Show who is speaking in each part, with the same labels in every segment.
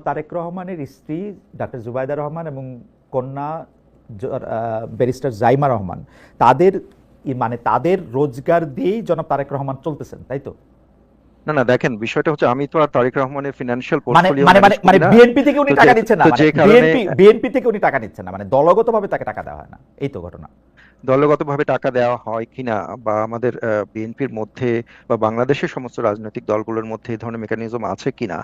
Speaker 1: তারেক রহমানের স্ত্রী ডাক্তার জুবাইদা রহমান এবং কন্যা ব্যারিস্টার জাইমা রহমান। তাদের মানে তাদের রোজগার দিয়েই জনাব তারেক রহমান চলতেছেন তাই তো?
Speaker 2: না না দেখেন বিষয়টা হচ্ছে আমি তো আর তারেক রহমানের ফিনান্সিয়াল
Speaker 1: মানে
Speaker 2: পোর্টফোলিও
Speaker 1: মানে মানে মানে বিএনপি থেকে উনি টাকা নিচ্ছেন না বিএনপি বিএনপি থেকে উনি টাকা নিচ্ছেন না মানে দলগতভাবে তাকে টাকা দেওয়া হয় না এই তো ঘটনা।
Speaker 2: দলগতভাবে টাকা দেওয়া হয় কিনা বা আমাদের বিএনপির মধ্যে বা বাংলাদেশের সমস্ত রাজনৈতিক দলগুলোর মধ্যে এই ধরনের মেকানিজম আছে কিনা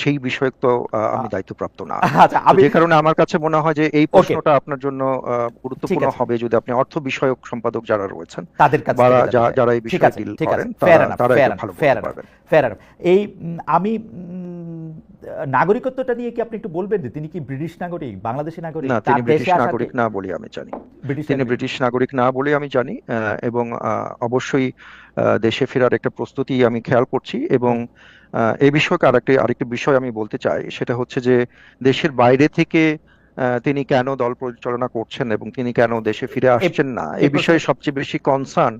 Speaker 2: সেই বিষয়ে তো আমি দায়িত্বপ্রাপ্ত না।
Speaker 1: আচ্ছা
Speaker 2: যে কারণে আমার কাছে মনে হয় যে এই প্রশ্নটা আপনার জন্য গুরুত্বপূর্ণ হবে যদি আপনি অর্থ বিষয়ক সম্পাদক যারা রয়েছেন
Speaker 1: তাদের কাছে।
Speaker 2: যারা এই বিষয়ে ডিল করেন
Speaker 1: ফেয়ার
Speaker 2: তারা ভালো
Speaker 1: এই আমি নাগরিকত্বটা নিয়ে কি আপনি একটু বলবেন যে তিনি কি ব্রিটিশ নাগরিক বাংলাদেশী নাগরিক?
Speaker 2: না তিনি ব্রিটিশ নাগরিক না বলে আমি জানি। তিনি ব্রিটিশ নাগরিক না বলে আমি জানি আহ, এবং আহ, অবশ্যই আহ, দেশে ফেরার একটা প্রস্তুতি আমি খেয়াল করছি এবং এই বিষয়কে আরেকটি আরেকটি বিষয় আমি বলতে চাই সেটা হচ্ছে যে দেশের বাইরে থেকে তিনি কেন দল পরিচালনা করছেন এবং তিনি কেন দেশে ফিরে আসছেন না?
Speaker 1: এই
Speaker 2: বিষয়ে সবচেয়ে বেশি কনসার্ন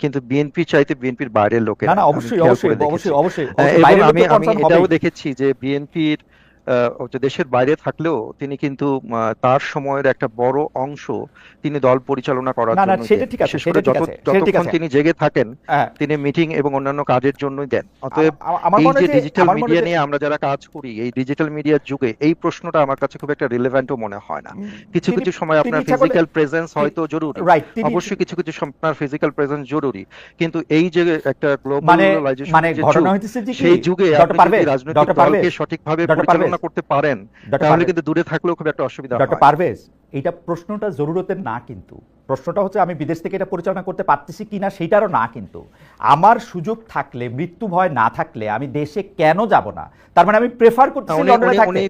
Speaker 2: কিন্তু বিএনপি চাইতে বিএনপির বাইরের লোকের।
Speaker 1: না না অবশ্যই অবশ্যই অবশ্যই অবশ্যই
Speaker 2: আমি আমি এটাও দেখেছি যে বিএনপির দেশের বাইরে থাকলেও তিনি কিন্তু তার সময়ের একটা বড় অংশ তিনি দল পরিচালনা করার জন্য বিশেষ করে যতক্ষণ তিনি জেগে থাকেন
Speaker 1: হ্যাঁ,
Speaker 2: তিনি মিটিং এবং অন্যান্য কাজের জন্যই দেন। অতএব এই যে ডিজিটাল মিডিয়া নিয়ে আমরা যারা কাজ করি এই ডিজিটাল মিডিয়ার যুগে এই প্রশ্নটা আমার কাছে খুব একটা রিলেভেন্টও মনে হয় না। কিছু কিছু সময় আপনার ফিজিক্যাল প্রেজেন্স হয়তো জরুরি। অবশ্যই কিছু কিছু আপনার ফিজিক্যাল প্রেজেন্স জরুরি। কিন্তু এই যে একটা
Speaker 1: মানে
Speaker 2: গ্লোবালাইজেশন
Speaker 1: মানে কি?
Speaker 2: সেই যুগে আপনি রাজনৈতিক দলকে সঠিকভাবে পরিচালনা
Speaker 1: পারভেজ,
Speaker 2: করতে পারেন তাহলে কিন্তু দূরে থাকলেও খুব একটা অসুবিধা
Speaker 1: ডক্টর পারভেজ এটা প্রশ্নটা জরুরতের না কিন্তু। প্রশ্নটা হচ্ছে আমি বিদেশ থেকে এটা পরিচালনা করতে পারতেছি কিনা সেটারও না কিন্তু। আমার সুযোগ থাকলে মৃত্যু ভয় না থাকলে আমি দেশে কেন যাব না? তার মানে আমি প্রেফার করতেছি লন্ডনে থাকতে।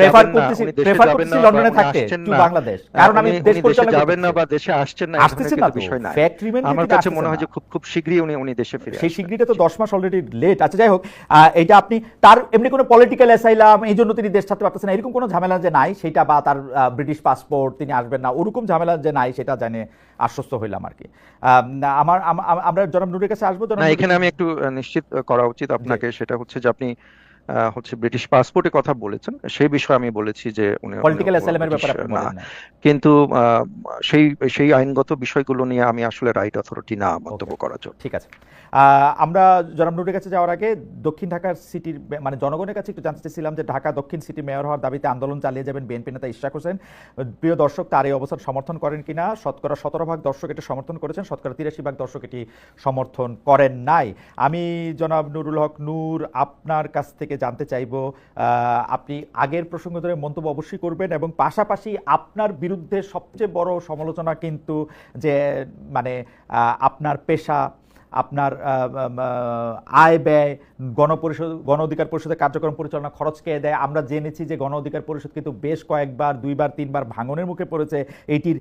Speaker 1: প্রেফার করতেছি প্রেফার করতেছি লন্ডনে থাকতে টু বাংলাদেশ কারণ আমি দেশ পরিচালনা
Speaker 2: যাবেন না বা দেশে আসছেন না একটা
Speaker 1: না
Speaker 2: বিষয় নাই।
Speaker 1: ফ্যাক্ট রিমেন
Speaker 2: আমার কাছে মনে হয় যে খুব খুব শীঘ্রই উনি উনি দেশে ফিরে
Speaker 1: সেই। স্বীকৃতি তো দশ মাস অলরেডি লেট আচ্ছা যাই হোক আহ, এটা আপনি তার এমনি কোনো পলিটিক্যাল অ্যাসাইলাম এই জন্য তিনি দেশ ছাড়তে পারতেছেন না। এরকম কোনো ঝামেলা যে নাই সেটা বা তার ব্রিটিশ পাসপোর্ট তিনি আসবেন না ওরকম ঝামেলা যে নাই সেটা জানে আশ্বস্ত হইলাম আর কি। আহ, আমার আম- আম- আমরা জনাব নুরের কাছে আসব
Speaker 2: এখানে আমি একটু নিশ্চিত করা উচিত আপনাকে সেটা হচ্ছে যে আপনি হচ্ছে ব্রিটিশ পাসপোর্টের কথা বলেছেন। সেই বিষয়ে আমি বলেছি যে উনি
Speaker 1: পলিটিক্যাল অ্যাসাইলামের ব্যাপারে আপনি বলেন না।
Speaker 2: কিন্তু সেই সেই আইনগত বিষয়গুলো নিয়ে আমি আসলে রাইট অথরিটি না মন্তব্য করার জন্য।
Speaker 1: ঠিক আছে। আমরা জনাব নুরের কাছে যাওয়ার আগে দক্ষিণ ঢাকার সিটির মানে জনগণের কাছে একটু জানতে চাইছিলাম যে ঢাকা দক্ষিণ সিটি মেয়র হওয়ার দাবিতে আন্দোলন চালিয়ে যাবেন বিএনপি নেতা ইশরাক হোসেন। প্রিয় দর্শক তার এই অবস্থান সমর্থন করেন কিনা? শতকরা সতেরো ভাগ দর্শক এটি সমর্থন করেছেন শতকরা তিরাশি ভাগ দর্শক এটি সমর্থন করেন নাই। আমি জনাব নুরুল হক নূর আপনার কাছ থেকে জানতে চাইব। আপনি আগের প্রসঙ্গ ধরে মন্তব্য অবশ্যই করবেন এবং পাশাপাশি আপনার বিরুদ্ধে সবচেয়ে বড় সমালোচনা কিন্তু যে মানে আপনার পেশা আপনার আয় ব্যয় গণপরিষদ গণ অধিকার পরিষদের কার্যক্রম পরিচালনা খরচ কে দেয়? আমরা জেনেছি যে গণ অধিকার পরিষদ কিন্তু বেশ কয়েকবার, দুইবার, তিনবার ভাঙনের মুখে পড়েছে এইটির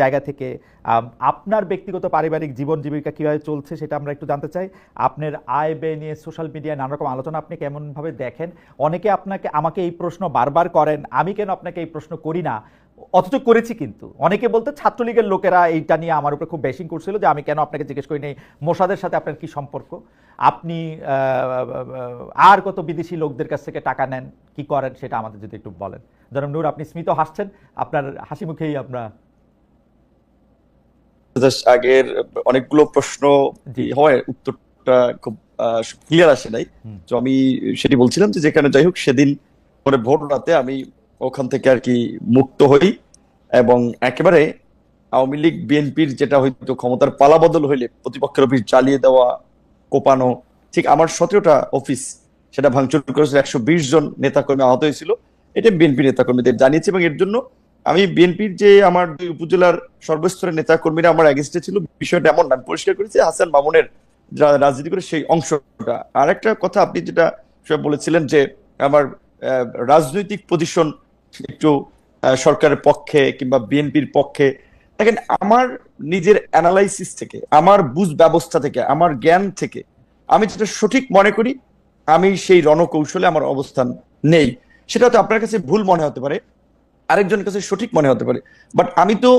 Speaker 1: জায়গা থেকে। আপনার ব্যক্তিগত পারিবারিক জীবন জীবিকা কীভাবে চলছে সেটা আমরা একটু জানতে চাই। আপনার আয় ব্যয় নিয়ে সোশ্যাল মিডিয়ায় নানা রকম আলোচনা আপনি কেমনভাবে দেখেন? অনেকে আপনাকে, আমাকে এই প্রশ্ন বারবার করেন, আমি কেন আপনাকে এই প্রশ্ন করি না? অথচ করেছি কিন্তু। অনেকে বলতে ছাত্রলীগের লোকেরা এইটা নিয়ে আমার উপরে খুব বেশিং করছিল যে আমি কেন আপনাকে জিজ্ঞেস করি নেই মোসাদের সাথে আপনার কি সম্পর্ক? আপনি আর কত বিদেশি লোকদের কাছ থেকে টাকা নেন কি করেন সেটা আমাদের যদি একটু বলেন। জনাব নূর আপনি স্মিত হাসছেন আপনার হাসি মুখেই আপনার
Speaker 3: জাস্ট আগের অনেকগুলো প্রশ্ন। হয় উত্তরটা খুব ক্লিয়ার আসে নাই। তো আমি সেটি বলছিলাম যে যেখানে যাই হোক সেদিন ভোর রাতে আমি ওখান থেকে আর কি মুক্ত হই এবং একেবারে আওয়ামী লীগ, বিএনপির যেটা হয়তো ক্ষমতার পালাবদল হইলে প্রতিপক্ষের অফিস জ্বালিয়ে দেওয়া, কোপানো, ঠিক আমার সতেরোটা অফিস সেটা ভাঙচুর করেছিল, একশো বিশ জন নেতাকর্মী আহত হয়েছিল। এটা বিএনপি নেতাকর্মীদের জানিয়েছে এবং এর জন্য আমি বিএনপির যে আমার দুই উপজেলার সর্বস্তরের নেতা কর্মীরা আমার এগেনস্টে ছিল, বিষয়টা এমন না, আমি পরিষ্কার করেছি, হাসান মামুনের রাজনীতি করে সেই অংশটা। আর একটা কথা আপনি যেটা বলেছিলেন যে আমার রাজনৈতিক পজিশন একটু সরকারের পক্ষে কিংবা বিএনপির পক্ষে। দেখেন, আমার নিজের অ্যানালাইসিস থেকে, আমার বুঝ ব্যবস্থা থেকে, আমার জ্ঞান থেকে আমি যেটা সঠিক মনে করি, আমি সেই রণকৌশলে আমার অবস্থান নেই। সেটা তো আপনার কাছে ভুল মনে হতে পারে, আরেকজনের কাছে সঠিক মনে হতে পারে বাট আমি তো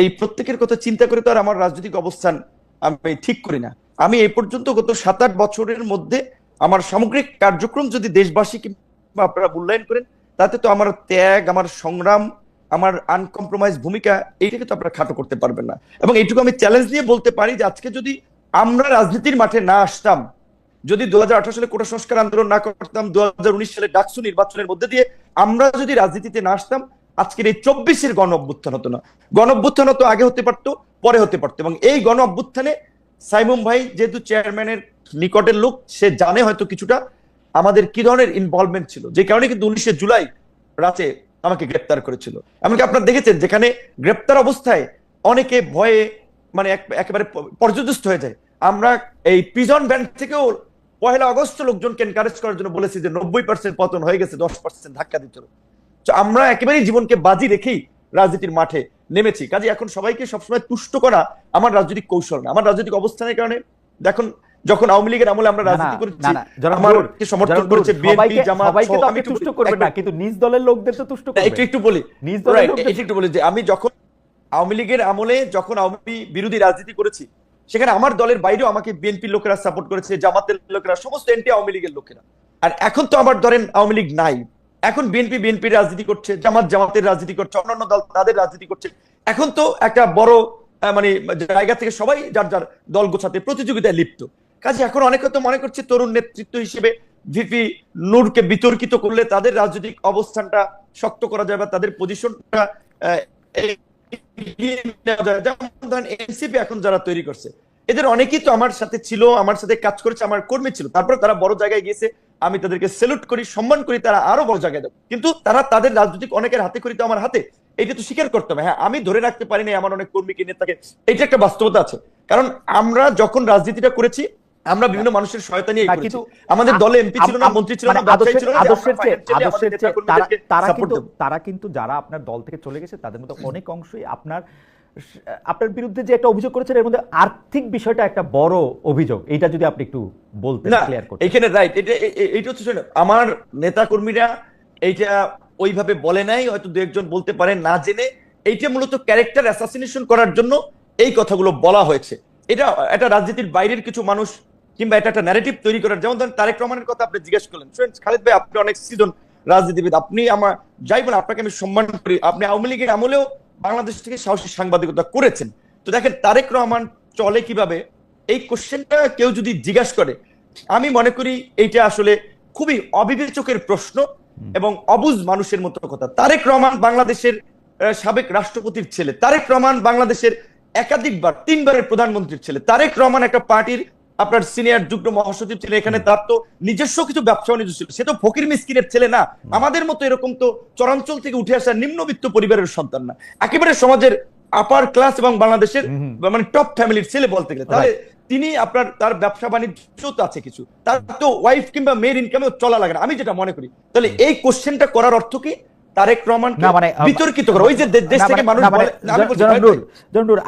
Speaker 3: এই প্রত্যেকের কথা চিন্তা করে তো আর আমার রাজনৈতিক অবস্থান আমি ঠিক করি না। আমি এই পর্যন্ত গত সাত আট বছরের মধ্যে আমার সামগ্রিক কার্যক্রম যদি দেশবাসী কিংবা আপনারা মূল্যায়ন করেন তাতে তো আমার ত্যাগ, আমার সংগ্রাম, আমার আনকম্প্রোমাইজ ভূমিকা, এইটাকে তো আপনারা খাটো করতে পারবেন না। এবং এইটুকু আমি চ্যালেঞ্জ দিয়ে বলতে পারি যে আজকে যদি আমরা রাজনীতির মাঠে না আসতাম, যদি দুহাজার আঠারো সালে কোটা সংস্কার আন্দোলন না করতাম, দুহাজার উনিশ সালে ডাকসু নির্বাচনের মধ্যে দিয়ে আমরা যদি রাজনীতিতে না আসতাম, আজকের এই চব্বিশের গণ অভ্যুত্থান হতো না। গণ অভ্যুত্থান হতো আগে হতে পারতো, পরে হতে পারতো এবং এই গণ অভ্যুত্থানে সাইমুম ভাই যেহেতু চেয়ারম্যানের নিকটের লোক, সে জানে হয়তো কিছুটা। আমাদের কি ধরনের ইনভলভমেন্ট ছিল? যে কারণে কিন্তু উনিশে জুলাই রাতে আমাকে গ্রেপ্তার করেছিল। এমনকি আপনারা দেখেছেন যেখানে গ্রেপ্তার অবস্থায় অনেকে ভয়ে মানে এক- একেবারে প- পর্যদস্ত হয়ে যায়। আমরা এই প্রিজন ব্যান্ড থেকেও পহেলা আগস্ট লোকজনকে এনকারেজ করার জন্য বলেছি যে নব্বই পার্সেন্ট পতন হয়ে গেছে, দশ পার্সেন্ট ধাক্কা দিতে। তো আমরা একেবারেই জীবনকে বাজি রেখেই রাজনীতির মাঠে নেমেছি। কাজে এখন সবাইকে সবসময় তুষ্ট করা আমার রাজনৈতিক কৌশল না। আমার রাজনৈতিক অবস্থানের কারণে দেখুন যখন আওয়ামী লীগের আমলে আমরা রাজনীতি করেছি
Speaker 1: না, না,
Speaker 3: আমার
Speaker 1: নূর,
Speaker 3: সমর্থন করেছে বিএনপি জামাত
Speaker 1: সবাইকে তো
Speaker 3: আমি
Speaker 1: আপনি তুষ্ট করবেন না কিন্তু নিজ দলের লোকদের তো তুষ্ট
Speaker 3: না, একটু একটু বলি।
Speaker 1: নিজ দলের লোকদের
Speaker 3: একটু বলি যে আমি যখন আওয়ামী লীগের আমলে যখন আওয়ামী বিরোধী রাজনীতি করেছি সেখানে আমার দলের বাইরেও আমাকে বিএনপির লোকেরা সাপোর্ট করেছে জামাতের লোকেরা সমস্ত এনটি আওয়ামী লীগের লোকেরা। আর এখন তো আমার ধরেন আওয়ামী লীগ নাই। এখন বিএনপি বিএনপির রাজনীতি করছে জামাত জামাতের রাজনীতি করছে অন্যান্য দল তাদের রাজনীতি করছে। এখন তো একটা বড় মানে জায়গা থেকে সবাই যার যার দল গোছাতে প্রতিযোগিতায় লিপ্ত। কাজে এখন অনেকে তো মনে করছে তরুণ নেতৃত্ব হিসেবে ভিপি নূরকে বিতর্কিত করলে তাদের রাজনৈতিক অবস্থানটা শক্ত করা যায় বা তাদের পজিশনটা এনসিপি এখন যারা তৈরি করছে, এদের অনেকেই তো আমার সাথে ছিল, আমার সাথে কাজ করেছে, আমার কর্মী ছিল। তারপরে তারা বড় জায়গায় গিয়েছে, আমি তাদেরকে সেলুট করি, সম্মান করি, তারা আরও বড় জায়গায় দেব কিন্তু তারা তাদের রাজনৈতিক অনেকের হাতে করি তো আমার হাতে এটা তো স্বীকার করতে হবে। হ্যাঁ আমি ধরে রাখতে পারিনি আমার অনেক কর্মীকে নেতাকে এটা একটা বাস্তবতা আছে। কারণ আমরা যখন রাজনীতিটা করেছি আমরা বিভিন্ন মানুষের সহায়তা নিয়ে
Speaker 1: কিন্তু
Speaker 3: আমাদের দলে এমপি ছিল না মন্ত্রী ছিল
Speaker 1: মানে
Speaker 3: না ব্যবসায়ী
Speaker 1: আদর্শের
Speaker 3: ছিল না
Speaker 1: আদর্শের চেয়ে আদর্শের চেয়ে তারা কিন্তু তারা কিন্তু যারা আপনার দল থেকে চলে গেছে তাদের মধ্যে অনেক অংশই আপনার আপনার বিরুদ্ধে যে একটা অভিযোগ করেছেন এর মধ্যে আর্থিক বিষয়টা একটা বড় অভিযোগ। এইটা যদি আপনি একটু বলতেন ক্লিয়ার করতেন।
Speaker 3: এখানে রাইট এটা এ- এ- হচ্ছে আমার নেতা কর্মীরা এইটা ওইভাবে বলে নাই হয়তো দু একজন বলতে পারে না জেনে এইটা মূলত ক্যারেক্টার অ্যাসাসিনেশন করার জন্য এই কথাগুলো বলা হয়েছে। এটা একটা রাজনীতির বাইরের কিছু মানুষ কিংবা এটা একটা ন্যারেটিভ তৈরি করার যেমন ধরেন তারেক রহমানের কথা আপনি জিজ্ঞেস করলেন। শুনেন খালিদ ভাই আপনি অনেক সিজন রাজনীতিবিদ। আপনি আমার যাই বলেন আপনাকে আমি সম্মান করি। আপনি আওয়ামী লীগের আমলেও বাংলাদেশ থেকে সাহসী সাংবাদিকতা করেছেন। তো দেখেন তারেক রহমান চলে কীভাবে? এই কোশ্চেনটা কেউ যদি জিজ্ঞাসা করে আমি মনে করি এইটা আসলে খুবই অবিবেচকের প্রশ্ন এবং অবুজ মানুষের মতো কথা। তারেক রহমান বাংলাদেশের সাবেক রাষ্ট্রপতির ছেলে। তারেক রহমান বাংলাদেশের একাধিকবার তিনবারের প্রধানমন্ত্রীর ছেলে। তারেক রহমান একটা পার্টির আপনার সিনিয়র যুগ্ম মহাসচিব ছিলেন এখানে তার তো নিজস্ব কিছু ব্যবসা বাণিজ্য ছিল। সে তো ফকির মিসকিনের ছেলে না। আমাদের মতো এরকম তো চরাঞ্চল থেকে উঠে আসা নিম্নবিত্ত পরিবারের সন্তান না। একেবারে সমাজের আপার ক্লাস এবং বাংলাদেশের মানে টপ ফ্যামিলির ছেলে বলতে গেলে। তাহলে তিনি আপনার তার ব্যবসা বাণিজ্য তো আছে কিছু। তার তো ওয়াইফ কিংবা মেয়ের ইনকামেও চলা লাগে না। আমি যেটা মনে করি তাহলে এই কোশ্চেনটা করার অর্থ কি? তারেক রহমান
Speaker 1: মানে
Speaker 3: বিতর্কিত করা। ওই যে দেশ থেকে মানুষ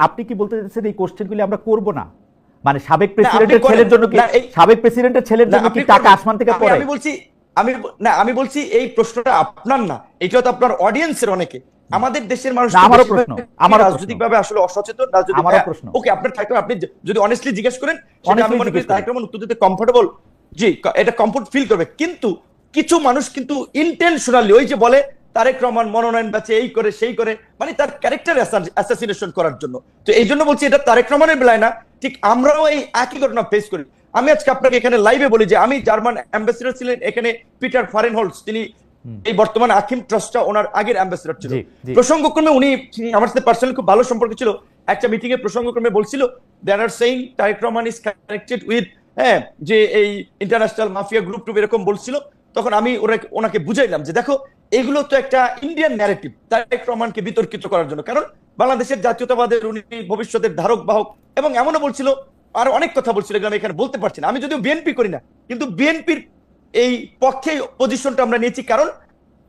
Speaker 1: আপনি কি বলতে চাচ্ছেন এই কোশ্চেনগুলি আমরা করব না? মানে সাবেক প্রেসিডেন্টের ছেলের জন্য কি সাবেক প্রেসিডেন্টের ছেলের জন্য কি টাকা আসমান থেকে পড়ে
Speaker 3: আমি বলছি আমি না আমি বলছি এই প্রশ্নটা আপনার না এটা তো আপনার অডিয়েন্সের অনেকে আমাদের দেশের মানুষ
Speaker 1: আমারও প্রশ্ন, প্রশ্ন।
Speaker 3: রাজনৈতিক ভাবে আসলে অসচেতন রাজনৈতিক
Speaker 1: আমারও
Speaker 3: হ্যাঁ,
Speaker 1: প্রশ্ন।
Speaker 3: ওকে আপনার থাকলে আপনি যদি অনেস্টলি জিজ্ঞেস করেন সেটা আমি মনে করি
Speaker 1: করি।
Speaker 3: উত্তর দিতে কমফোর্টেবল জি এটা কমফোর্ট ফিল করবে কিন্তু কিছু মানুষ কিন্তু ইন্টেনশনালি ওই যে বলে তারেক রহমান মনোনয়ন বেচে এই করে সেই করে মানে তার ক্যারেক্টার অ্যাসাসিনেশন করার জন্য। তো এই জন্য বলছি এটা তারেক রহমানের বেলায় না ঠিক আমরাও এই একই ঘটনা ফেস করি। আমি আজকে আপনাকে এখানে লাইভে বলি যে আমি জার্মান অ্যাম্বাসিডর ছিলেন এখানে পিটার ফারেনহোলস তিনি এই বর্তমান আকিম ট্রাস্টটা ওনার আগের অ্যাম্বাসিডর ছিল। প্রসঙ্গক্রমে উনি আমার সাথে পার্সোনালি খুব ভালো সম্পর্ক ছিল। একটা মিটিং এ প্রসঙ্গক্রমে বলছিল there are saying Tarek Rahman is connected with হ্যাঁ যে এই ইন্টারন্যাশনাল মাফিয়া গ্রুপ টুপ এরকম বলছিল। তখন আমি ওনাকে বুঝাইলাম যে দেখো, এগুলো তো একটা ইন্ডিয়ান ন্যারেটিভ তারেক রহমানকে বিতর্কিত করার জন্য। কারণ বাংলাদেশের জাতীয়তাবাদের, উনি ভবিষ্যতের ধারক, বাহক, এবং এমনও বলছিল, আর অনেক কথা বলছিল আমি এখানে বলতে পারছি না। আমি যদিও বিএনপি করি না, কিন্তু বিএনপির এই পক্ষে পজিশনটা আমরা নিয়েছি। কারণ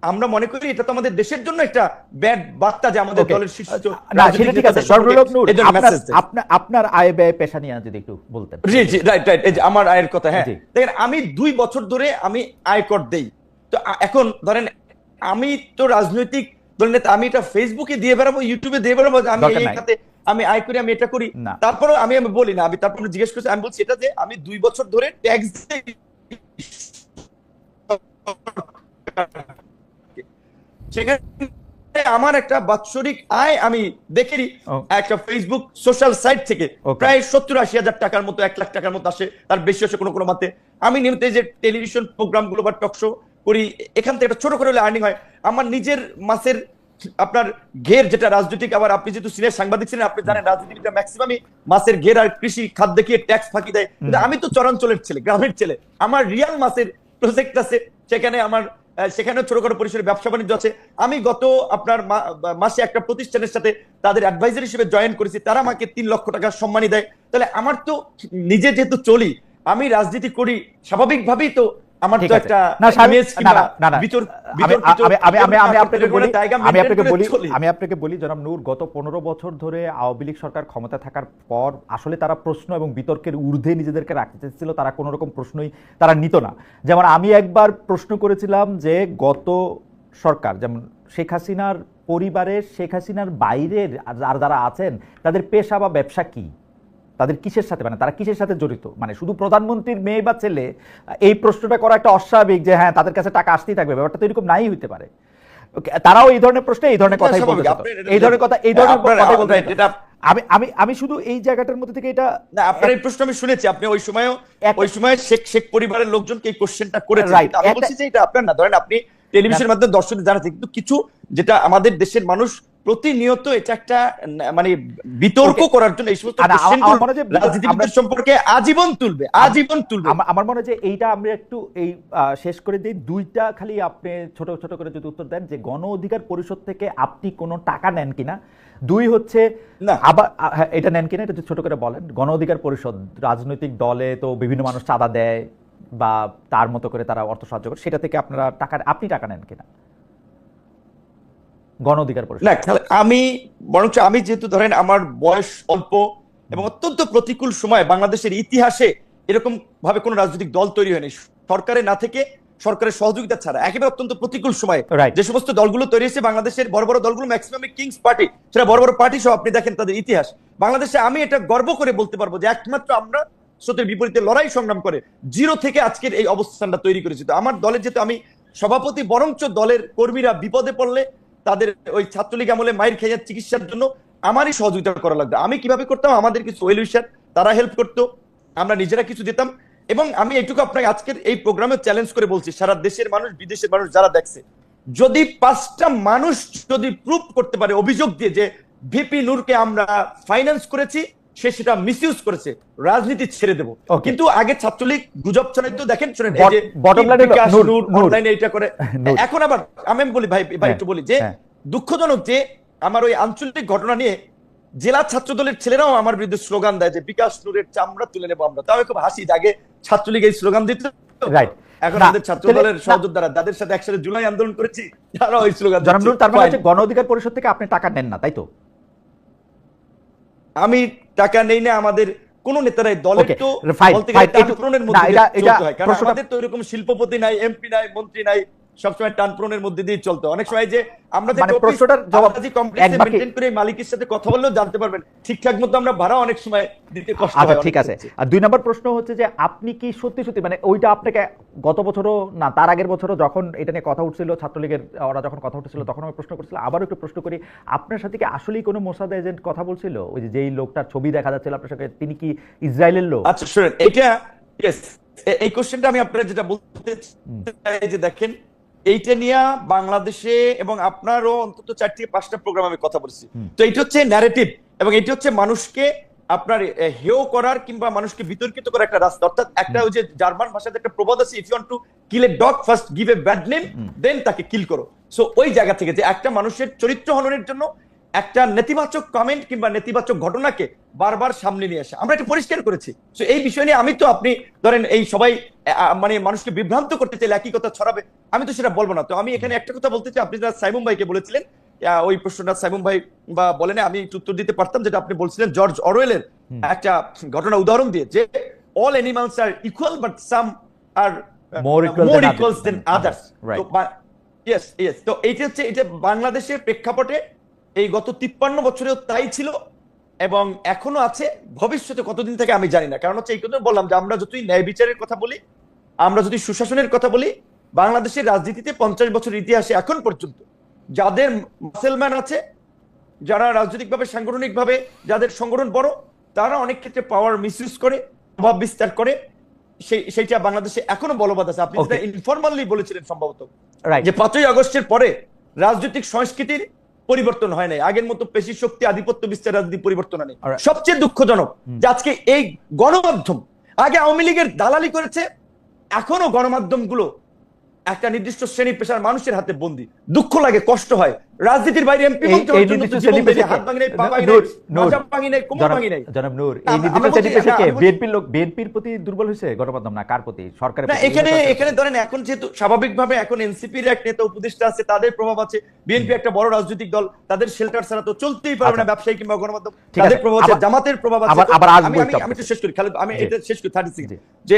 Speaker 3: আমরা মনে করি এটা তো আমাদের দেশের জন্য একটা ব্যাড বার্তা যে আমাদের দলের শীর্ষ
Speaker 1: না সেটা ঠিক আছে সর্বলোক নূর আপনার আপনার আয় ব্যয় পেশা নিয়ে যদি একটু বলতেন।
Speaker 3: জি জি রাইট রাইট এই যে আমার আয়ের কথা হ্যাঁ। দেখেন আমি দুই বছর ধরে আমি আয়কর দেই। তো এখন ধরেন আমি তো রাজনৈতিক দলের নেতা আমি এটা ফেসবুকে দিয়ে বেড়াবো ইউটিউবে দিয়ে বেড়াবো আমি এই খাতে আমি আয় করি আমি এটা করি। তারপরে আমি আমি বলি না আমি তারপরে জিজ্ঞেস করছি আমি বলছি এটা যে আমি দুই বছর ধরে ট্যাক্স সেখানে আমার একটা বাৎসরিক আয় আমি দেখেনি। একটা ফেসবুক সোশ্যাল সাইট থেকে প্রায় সত্তর আশি হাজার টাকার মতো এক লাখ টাকার মতো আসে তার বেশি আসে কোনো কোনো মাতে। আমি নিয়মিত যে টেলিভিশন প্রোগ্রামগুলো বা টক শো করি এখান থেকে একটা ছোট করে হলে আর্নিং হয়। আমার নিজের মাসের আপনার ঘের যেটা রাজনৈতিক আবার আপনি যেহেতু সিনিয়র সাংবাদিক ছিলেন আপনি জানেন রাজনীতিবিদরা ম্যাক্সিমামই মাসের ঘের আর কৃষি খাত দেখিয়ে ট্যাক্স ফাঁকি দেয়। কিন্তু আমি তো চরাঞ্চলের ছেলে গ্রামের ছেলে। আমার রিয়াল মাসের প্রজেক্ট আছে সেখানে আমার সেখানেও ছোটখাটো পরিসরে ব্যবসা বাণিজ্য আছে। আমি গত আপনার মাসে একটা প্রতিষ্ঠানের সাথে তাদের অ্যাডভাইজার হিসেবে জয়েন করেছি। তারা আমাকে তিন লক্ষ টাকা সম্মানী দেয়। তাহলে আমার তো নিজে যেহেতু চলি, আমি রাজনীতি করি, স্বাভাবিকভাবেই তো আমার তো একটা
Speaker 1: না না না না না।
Speaker 3: বিতর্ক-
Speaker 1: আমি আপনাকে বলি আমি আপনাকে বলি আমি আপনাকে বলি জনাব নূর গত পনেরো বছর ধরে আওয়ামী লীগ সরকার ক্ষমতা থাকার পর আসলে তারা প্রশ্ন এবং বিতর্কের ঊর্ধ্বে নিজেদেরকে রাখতে চেয়েছিল তারা কোনো রকম প্রশ্নই তারা নিত না। যেমন আমি একবার প্রশ্ন করেছিলাম যে গত সরকার যেমন শেখ হাসিনার পরিবারের শেখ হাসিনার বাইরের আর যারা আছেন তাদের পেশা বা ব্যবসা কি? তাদের কিসের সাথে? মানে তারা কিসের সাথে জড়িত? মানে শুধু প্রধানমন্ত্রীর মেয়ে বা ছেলে? এই প্রশ্নটা করা একটা অস্বাভাবিক যে হ্যাঁ তাদের কাছে টাকা আসতেই থাকবে। ব্যাপারটা তো এরকম নাই হতে পারে। তারাও এই ধরনের প্রশ্নে এই ধরনের কথাই বলতে এই ধরনের কথা এই ধরনের কথাই বলতে আমি আমি আমি শুধু এই জায়গাটার মধ্যে থেকে এটা
Speaker 3: না আপনার এই প্রশ্ন আমি শুনেছি। আপনি ওই সময়ও
Speaker 1: এক-
Speaker 3: ওই সময় শেখ শেখ পরিবারের লোকজনকে এই কোশ্চেনটা করেছেন। আমি বলছি যে এটা আপনার না। ধরেন আপনি টেলিভিশনের মাধ্যমে দর্শকদের জানাচ্ছেন। কিন্তু কিছু যেটা আমাদের দেশের মানুষ প্রতিনিয়ত এটা একটা মানে বিতর্ক করার জন্য এই সমস্ত
Speaker 1: যে
Speaker 3: রাজনীতিবিদদের সম্পর্কে আজীবন তুলবে আজীবন তুলবে।
Speaker 1: আমার মনে হয় যে এইটা আমরা একটু এই শেষ করে দিই। দুইটা খালি আপনি ছোট ছোট করে যদি উত্তর দেন যে গণ অধিকার পরিষদ থেকে আপনি কোনো টাকা নেন কিনা। দুই হচ্ছে
Speaker 3: না।
Speaker 1: আবার হ্যাঁ, এটা নেন কিনা এটা ছোট করে বলেন। গণ অধিকার পরিষদ রাজনৈতিক দলে তো বিভিন্ন মানুষ চাঁদা দেয় বা তার মতো করে তারা অর্থ সাহায্য করে। সেটা থেকে আপনারা টাকা আপনি টাকা নেন কিনা? গণ অধিকার পরিষদ।
Speaker 3: না তাহলে আমি বরঞ্চ আমি যেহেতু ধরেন আমার বয়স অল্প এবং অত্যন্ত প্রতিকূল সময় বাংলাদেশের ইতিহাসে এরকম ভাবে কোন রাজনৈতিক দল তৈরি হয়নি। সরকারে না থেকে সরকারের সহযোগিতা ছাড়া একেবারে অত্যন্ত প্রতিকূল সময়. যে সমস্ত দলগুলো তৈরি হয়েছে বাংলাদেশের বড় বড় দলগুলো ম্যাক্সিমাম কিংস পার্টি সেটা বড় বড় পার্টি সহ আপনি দেখেন তাদের ইতিহাস। বাংলাদেশে আমি এটা গর্ব করে বলতে পারব যে একমাত্র আমরা স্রোতের বিপরীতে লড়াই সংগ্রাম করে জিরো থেকে আজকের এই অবস্থানটা তৈরি করেছি। তো আমার দলের যেহেতু আমি সভাপতি বরঞ্চ দলের কর্মীরা বিপদে পড়লে তাদের ওই ছাত্রলীগ আমলে মায়ের খেয়ে চিকিৎসার জন্য আমারই সহযোগিতা করা লাগতো আমি কীভাবে করতাম? আমাদের কিছু ওয়েলউইশার তারা হেল্প করতো, আমরা নিজেরা কিছু দিতাম। এবং আমি এটুকু আপনাকে আজকের এই প্রোগ্রামে চ্যালেঞ্জ করে বলছি, সারা দেশের মানুষ, বিদেশের মানুষ যারা দেখছে, যদি পাঁচটা মানুষ যদি প্রুফ করতে পারে, অভিযোগ দিয়ে যে ভিপি নূরকে আমরা ফাইন্যান্স করেছি সে সেটা মিসইউজ করেছে রাজনীতি ছেড়ে দেব কিন্তু আগে ছাত্রলীগ গুজব ছড়াই তো দেখেন শুনেন। অনলাইনে এটা করে এখন আবার আমি বলি ভাই ভাই
Speaker 1: হ্যাঁ,
Speaker 3: একটু বলি যে
Speaker 1: হ্যাঁ।
Speaker 3: দুঃখজনক যে আমার ওই আঞ্চলিক ঘটনা নিয়ে জেলা ছাত্র দলের ছেলেরাও আমার বিরুদ্ধে স্লোগান দেয় যে বিকাশ নূরের চামড়া তুলে নেব আমরা তাও খুব হাসি আগে ছাত্রলীগ এই স্লোগান দিত
Speaker 1: Right.
Speaker 3: এখন আমাদের ছাত্র দলের। সহযোদ্ধারা তাদের সাথে একসাথে জুলাই আন্দোলন করেছি তারা ওই স্লোগান
Speaker 1: তার মানে গণ অধিকার পরিষদ থেকে আপনি টাকা নেন না তাই তো
Speaker 3: আমি টাকা নেই না আমাদের কোন নেতারাই দলের তো বলতে গেলে মধ্যে
Speaker 1: এটা-
Speaker 3: হয়। কারণ আমাদের তো এরকম শিল্পপতি নাই এমপি নাই মন্ত্রী নাই সবসময় টানপ্রনের মধ্যে দিয়ে চলতে অনেক সময় যে আমরা যে
Speaker 1: মানে প্রশ্নটার জবাব এক বাক্যে-
Speaker 3: maintain করে মালিকের সাথে কথা বললেও জানতে পারবেন। ঠিকঠাক মতো আমরা ভাড়া অনেক সময় দিতে কষ্ট
Speaker 1: আচ্ছা
Speaker 3: হয়
Speaker 1: ঠিক আছে। আর দুই নম্বর প্রশ্ন হচ্ছে যে আপনি কি সত্যি সত্যি মানে ওইটা আপনাকে গত বছরও না তার আগের বছরও যখন এটা নিয়ে কথা উঠছিল ছাত্রলীগের ওরা যখন কথা উঠছিল তখন আমি প্রশ্ন করছিলাম। আবারও একটু প্রশ্ন করি আপনার সাথে কি আসলেই কোনো মোসাদ এজেন্ট কথা বলছিল? ওই যে যেই লোকটার ছবি দেখা যাচ্ছিল আপনার সাথে তিনি কি ইসরায়েলের লোক?
Speaker 3: আচ্ছা শুনেন এটা এই কোশ্চেনটা আমি আপনার যেটা বলতে চাই যে দেখেন এইটা নিয়ে বাংলাদেশে এবং আপনারও অন্তত চারটি পাঁচটা প্রোগ্রাম আমি কথা বলছি। তো এইটা হচ্ছে ন্যারেটিভ এবং এটি হচ্ছে মানুষকে আপনার হেও করার কিংবা মানুষকে বিতর্কিত করার একটা রাস্তা। অর্থাৎ একটা ওই যে জার্মান ভাষাতে একটা প্রবাদ আছে if you want to kill a dog first give a bad name then তাকে কিল করো। সো ওই জায়গা থেকে যে একটা মানুষের চরিত্র হননের জন্য একটা নেতিবাচক কমেন্ট কিংবা নেতিবাচক ঘটনাকে বারবার সামনে নিয়ে আসে। আমরা এটা পরিষ্কার করেছি। তো এই বিষয় নিয়ে আমি তো আপনি ধরেন এই সবাই মানে মানুষকে বিভ্রান্ত করতে চাইলে একই কথা ছড়াবে। আমি তো সেটা বলব না। তো আমি এখানে একটা কথা বলতে চাই। আপনি যারা সাইমুম ভাইকে বলেছিলেন ওই প্রশ্নটা সাইমুম ভাই বা বলেন আমি উত্তর দিতে পারতাম যেটা আপনি বলছিলেন জর্জ অরওয়েলের একটা ঘটনা উদাহরণ দিয়ে যে all animals are equal but some are more equals than others. Yes yes তো এইটা হচ্ছে এটা বাংলাদেশের প্রেক্ষাপটে এই গত তিপ্পান্ন বছরেও তাই ছিল এবং এখনও আছে। ভবিষ্যতে কতদিন থেকে আমি জানি না। কারণ হচ্ছে এই কথা বললাম যে আমরা যতই ন্যায় বিচারের কথা বলি আমরা যদি সুশাসনের কথা বলি বাংলাদেশের রাজনীতিতে পঞ্চাশ বছর ইতিহাসে এখন পর্যন্ত যাদের মুসলমান আছে যারা রাজনৈতিকভাবে সাংগঠনিকভাবে যাদের সংগঠন বড় তারা অনেক ক্ষেত্রে পাওয়ার মিসইউজ করে প্রভাব বিস্তার করে। সেই সেইটা বাংলাদেশে এখনও বলবৎ আছে। আপনি যেটা. ইনফরমালি বলেছিলেন সম্ভবত। যে পাঁচই আগস্টের পরে রাজনৈতিক সংস্কৃতির পরিবর্তন হয় নাই। আগের মতো পেশি শক্তি আধিপত্য বিস্তার রাজনীতি পরিবর্তন হয়নি। সবচেয়ে দুঃখজনক যে আজকে এই গণমাধ্যম। আগে আওয়ামী লীগের দালালি করেছে এখনও গণমাধ্যমগুলো একটা নির্দিষ্ট শ্রেণি পেশার মানুষের হাতে বন্দী। দুঃখ লাগে কষ্ট হয়। রাজনীতির বাইরে এমপি
Speaker 1: জনাব নূর এই নির্দিষ্ট শ্রেণি পেশাকে বিএনপির লোক বিএনপির প্রতি দুর্বল হয়েছে গণমাধ্যম না? কার প্রতি? সরকারের
Speaker 3: এখানে এখানে ধরেন এখন যেহেতু স্বাভাবিকভাবে এখন এনসিপির এক নেতা উপদেষ্টা আছে তাদের প্রভাব আছে। বিএনপি একটা বড় রাজনৈতিক দল তাদের শেল্টার ছাড়া তো চলতেই পারবে না
Speaker 1: আচ্ছা।
Speaker 3: ব্যবসায়ী কিংবা গণমাধ্যম। তাদের প্রভাব আছে জামাতের প্রভাব আছে।
Speaker 1: আবার-
Speaker 3: আমি শেষ করি খালেদ আমি এটা শেষ করি থার্টি
Speaker 1: জি।
Speaker 3: যে